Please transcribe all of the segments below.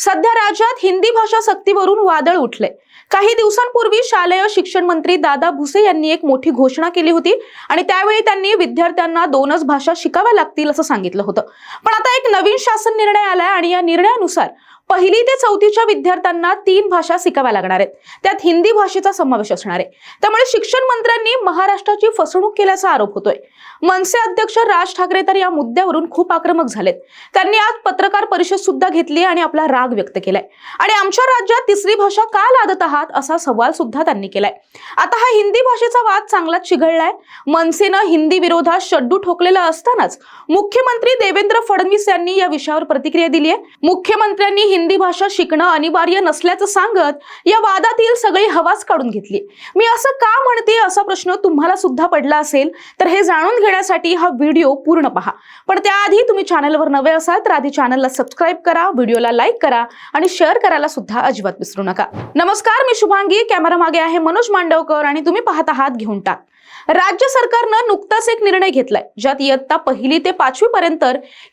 सध्या राज्यात हिंदी भाषा सक्तीवरून वादळ उठले. काही दिवसांपूर्वी शालेय शिक्षण मंत्री दादा भुसे यांनी एक मोठी घोषणा केली होती आणि त्यावेळी त्यांनी विद्यार्थ्यांना दोनच भाषा शिकाव्या लागतील असं सांगितलं होतं. पण आता एक नवीन शासन निर्णय आलाय आणि या निर्णयानुसार पहिली ते चौथीच्या विद्यार्थ्यांना तीन भाषा शिकाव्या लागणार आहेत. त्यात हिंदी भाषेचा समावेश असणार आहे. त्यामुळे शिक्षण मंत्र्यांनी महाराष्ट्राची फसवणूक केल्याचा आरोप होतोय. मनसे अध्यक्ष राज ठाकरे तर या मुद्द्यावरून खूप आक्रमक झालेत. त्यांनी आज पत्रकार परिषद सुद्धा घेतली आणि आपला राग व्यक्त केलाय. आणि आमच्या राज्यात तिसरी भाषा का लादत आहात असा सवाल सुद्धा त्यांनी केलाय. आता हा हिंदी भाषेचा वाद चांगलाच चिघळलाय. मनसेनं हिंदी विरोधात शड्डू ठोकलेला असतानाच मुख्यमंत्री देवेंद्र फडणवीस यांनी या विषयावर प्रतिक्रिया दिली आहे मुख्यमंत्र्यांनी हिंदी भाषा शिकणं अनिवार्य नसल्याचं सांगत या वादातील सगळी हवाच काढून घेतली. मी असं का म्हणते असा प्रश्न तुम्हाला सुद्धा पडला असेल तर हे जाणून घेण्यासाठी हा व्हिडिओ पूर्ण पहा. पण त्याआधी तुम्ही चॅनलवर नवे असाल तर आधी चॅनलला सबस्क्राईब करा व्हिडिओला लाईक करा आणि शेअर करायला सुद्धा अजिबात विसरू नका. नमस्कार मी शुभांगी. कॅमेरा मागे आहे मनोज मांडवकर आणि तुम्ही पाहत आहात घेऊन टाक. राज्य सरकारनं नुकताच एक निर्णय घेतलाय ज्यात इयत्ता पहिली ते पाचवी पर्यंत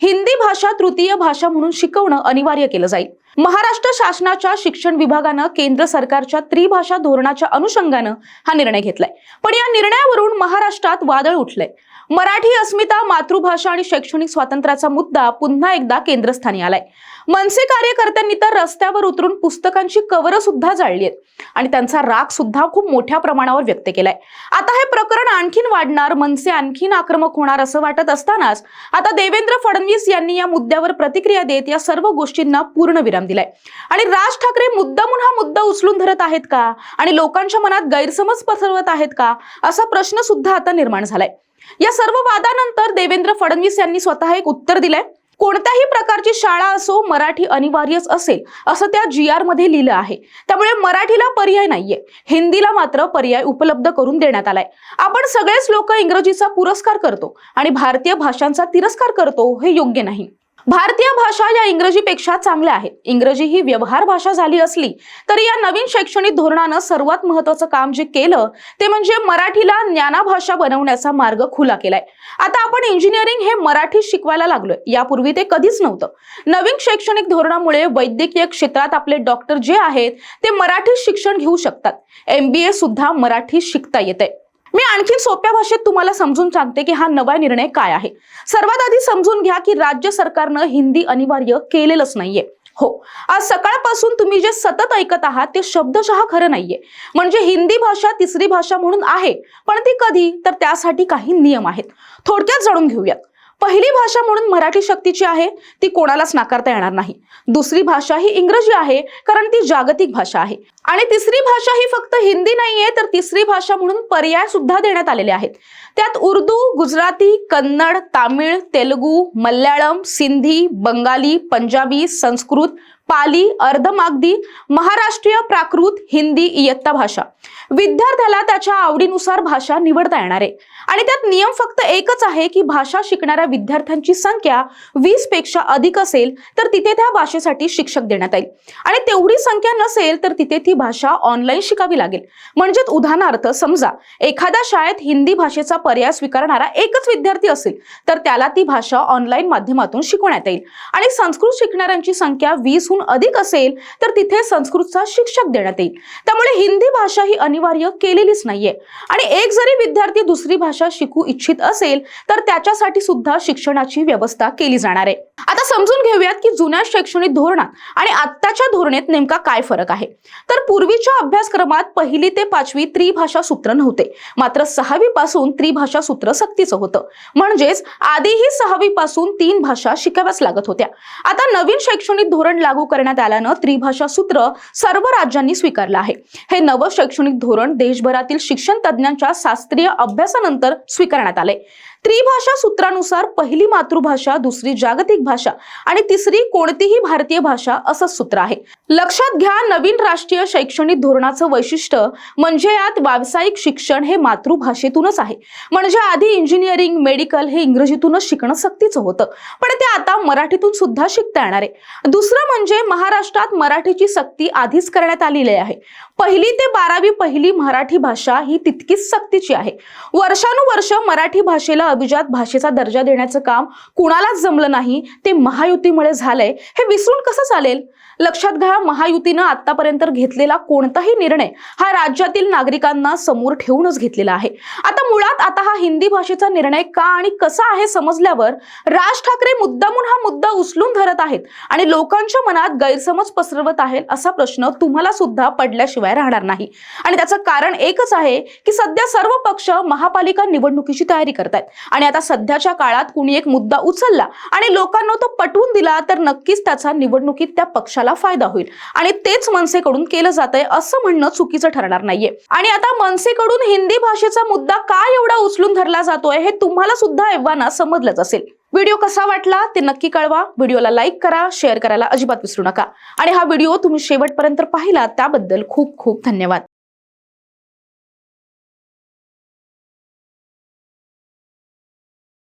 हिंदी भाषा तृतीय भाषा म्हणून शिकवणं अनिवार्य केलं जाईल. महाराष्ट्र शासनाच्या शिक्षण विभागानं केंद्र सरकारच्या त्रिभाषा धोरणाच्या अनुषंगानं हा निर्णय घेतलाय. पण या निर्णयावरून महाराष्ट्रात वादळ उठलंय. मराठी अस्मिता मातृभाषा आणि शैक्षणिक स्वातंत्र्याचा मुद्दा पुन्हा एकदा केंद्रस्थानी आलाय. मनसे कार्यकर्त्यांनी तर रस्त्यावर उतरून पुस्तकांची कवरं सुद्धा जाळली आहेत आणि त्यांचा राग सुद्धा खूप मोठ्या प्रमाणावर व्यक्त केलाय. आता हे प्रकरण आणखीन वाढणार मनसे आणखीन आक्रमक होणार असं वाटत असतानाच आता देवेंद्र फडणवीस यांनी या मुद्द्यावर प्रतिक्रिया देत या सर्व गोष्टींना पूर्ण विराम दिलाय. आणि राज ठाकरे मुद्दामून हा मुद्दा उचलून धरत आहेत का? आणि लोकांच्या मनात गैरसमज पसरवत आहेत का? असा प्रश्न सुद्धा आता निर्माण झालाय. या सर्व वादानंतर देवेंद्र फडणवीस यांनी स्वतः एक उत्तर दिलंय. कोणत्याही प्रकारची शाळा असो मराठी अनिवार्यच असेल असं त्या जी आरमध्ये लिहिलं आहे. त्यामुळे मराठीला पर्याय नाहीये. हिंदीला मात्र पर्याय उपलब्ध करून देण्यात आलाय. आपण सगळेच लोक इंग्रजीचा पुरस्कार करतो आणि भारतीय भाषांचा तिरस्कार करतो हे योग्य नाही. भारतीय भाषा या इंग्रजीपेक्षा चांगल्या आहेत. इंग्रजी ही व्यवहार भाषा झाली असली तरी या नवीन शैक्षणिक धोरणानं सर्वात महत्वाचं काम जे केलं ते म्हणजे मराठीला ज्ञानाभाषा बनवण्याचा मार्ग खुला केलाय. आता आपण इंजिनिअरिंग हे मराठी शिकवायला लागलोय. यापूर्वी ते कधीच नव्हतं. नवीन शैक्षणिक धोरणामुळे वैद्यकीय क्षेत्रात आपले डॉक्टर जे आहेत ते मराठी शिक्षण घेऊ शकतात. एमबीए सुद्धा मराठी शिकता येते मी आणखी सोप्या भाषेत तुम्हाला समजून सांगते की हा नवा निर्णय काय आहे. सर्वात आधी समजून घ्या की राज्य सरकारनं हिंदी अनिवार्य केलेलंच नाहीये. हो आज सकाळपासून तुम्ही जे सतत ऐकत आहात ते शब्दशः खरं नाहीये. म्हणजे हिंदी भाषा तिसरी भाषा म्हणून आहे पण ती कधी? तर त्यासाठी काही नियम आहेत. थोडक्यात जाणून घेऊयात. पहिली भाषा म्हणून मराठी शक्तीची आहे ती कोणालाच नाकारता येणार नाही. दुसरी भाषा ही इंग्रजी आहे कारण ती जागतिक भाषा आहे. आणि तिसरी भाषा ही फक्त हिंदी नाहीये तर तिसरी भाषा म्हणून पर्याय सुद्धा देण्यात आलेले आहेत. त्यात उर्दू गुजराती कन्नड तामिळ तेलुगू मल्याळम सिंधी बंगाली पंजाबी संस्कृत पाली अर्धमागधी महाराष्ट्रीय प्राकृत हिंदी इयत्ता भाषा. विद्यार्थ्याला त्याच्या आवडीनुसार भाषा निवडता येणार आहे. आणि त्यात नियम फक्त एकच आहे की भाषा शिकणाऱ्या विद्यार्थ्यांची संख्या वीसपेक्षा अधिक असेल तर तिथे त्या भाषेसाठी शिक्षक देण्यात येईल. आणि तेवढी संख्या नसेल तर तिथे ती भाषा ऑनलाईन शिकावी लागेल. म्हणजेच उदाहरणार्थ समजा एखाद्या शाळेत हिंदी भाषेचा पर्याय स्वीकारणारा एकच विद्यार्थी असेल तर त्याला ती भाषा ऑनलाईन माध्यमातून शिकवण्यात येईल. आणि संस्कृत शिकणाऱ्यांची संख्या वीसहून अधिक असेल तर तिथे संस्कृतचा शिक्षक देण्यात येईल. त्यामुळे हिंदी भाषा ही अनिवार्य केलेलीच नाहीये. आणि एक जरी विद्यार्थी दुसरी भाषा शिकू इच्छित असेल तर त्याच्यासाठी सुद्धा शिक्षणाची व्यवस्था केली जाणार आहे. आता समजून घेऊयात की जुन्या शैक्षणिक धोरणात आणि आत्ताच्या धोरणात नेमका काय फरक आहे. तर पूर्वीच्या अभ्यासक्रमात पहिली ते पाचवी त्रिभाषा सूत्र नव्हते. मात्र सहावी पासून त्रिभाषा सूत्र सक्तीचं होतं. म्हणजेच आधीही सहावी पासून तीन भाषा शिकाव्याच लागत होत्या. आता नवीन शैक्षणिक धोरण लागू करण्यात आल्यानं त्रिभाषा सूत्र सर्व राज्यांनी स्वीकारलं आहे. हे नवं शैक्षणिक धोरण देशभरातील शिक्षण तज्ज्ञांच्या शास्त्रीय अभ्यासानंतर स्वीकारण्यात आले त्रिभाषा सूत्रानुसार पहिली मातृभाषा दुसरी जागतिक भाषा आणि तिसरी कोणतीही भारतीय भाषा असं सूत्र आहे. लक्षात घ्या नवीन राष्ट्रीय शैक्षणिक धोरणाचं वैशिष्ट्य म्हणजे यात व्यावसायिक शिक्षण हे मातृभाषेतूनच आहे. म्हणजे आधी इंजिनिअरिंग मेडिकल हे इंग्रजीतूनच शिकणं सक्तीचं होतं. पण ते आता मराठीतून सुद्धा शिकता येणार आहे. दुसरं म्हणजे महाराष्ट्रात मराठीची सक्ती आधीच करण्यात आलेली आहे. पहिली ते बारावी पहिली मराठी भाषा ही तितकीच सक्तीची आहे. वर्षानुवर्ष मराठी भाषेला अभिजात भाषेचा दर्जा देण्याचं काम कुणालाच जमलं नाही ते महायुतीमुळे झालंय. हे विसरून कसं चालेल? लक्षात घ्या महायुतीनं आतापर्यंत घेतलेला कोणताही निर्णय हा राज्यातील नागरिकांना समोर ठेवूनच घेतलेला आहे. आता मुळात आता हा हिंदी भाषेचा निर्णय का आणि कसा आहे समजल्यावर राज ठाकरे मुद्दामून हा मुद्दा उचलून धरत आहेत आणि लोकांच्या मनात गैरसमज पसरवत आहेत असा प्रश्न तुम्हाला सुद्धा पडल्याशिवाय राहणार नाही. आणि त्याचं कारण एकच आहे की सध्या सर्व पक्ष महापालिका निवडणुकीची तयारी करतायत. आणि आता सध्याच्या काळात कुणी एक मुद्दा उचलला आणि लोकांना तो पटवून दिला तर नक्कीच त्याचा निवडणुकीत त्या पक्षाला फायदा होईल. आणि तेच मनसेकडून केलं जातंय असं म्हणणं चुकीचं ठरणार नाहीये. आणि आता मनसेकडून हिंदी भाषेचा मुद्दा काय एवढा उचलून धरला जातोय हे तुम्हाला सुद्धा एव्हाना समजलंच असेल. व्हिडिओ कसा वाटला ते नक्की कळवा. व्हिडिओला लाईक करा शेअर करायला अजिबात विसरू नका. आणि हा व्हिडिओ तुम्ही शेवटपर्यंत पाहिला त्याबद्दल खूप खूप धन्यवाद.